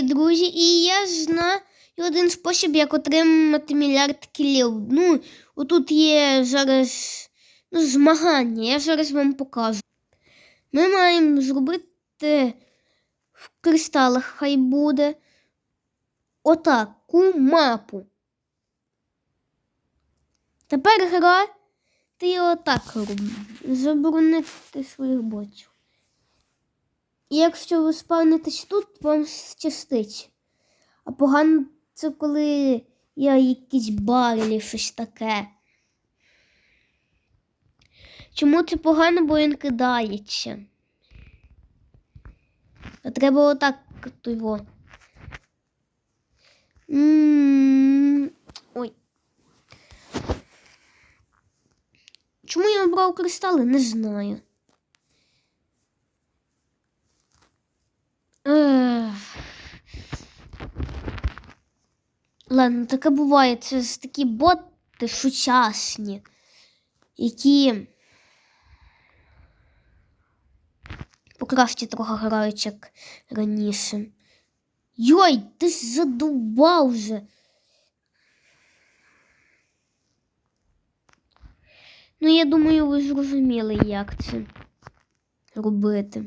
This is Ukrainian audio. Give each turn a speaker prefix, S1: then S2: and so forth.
S1: Друзі, і я знаю один спосіб, як отримати мільярд кілів. Ну, отут є зараз ну, змагання, я зараз вам покажу. Ми маємо зробити в кристалах, хай буде отаку мапу. Тепер гра ти отак робиш. Заборонити своїх ботів. І якщо ви спавнитесь тут, вам щастить. А погано це коли є якісь барелі, щось таке. Чому це погано, бо він кидається? А треба отак його. Ой. Чому я обрав кристали? Не знаю. Ладно, таке буває. Це ж такі боти сучасні, які покраще трохи грають, як раніше. Йой, ти ж задубав вже. Ну, я думаю, ви зрозуміли, як це робити.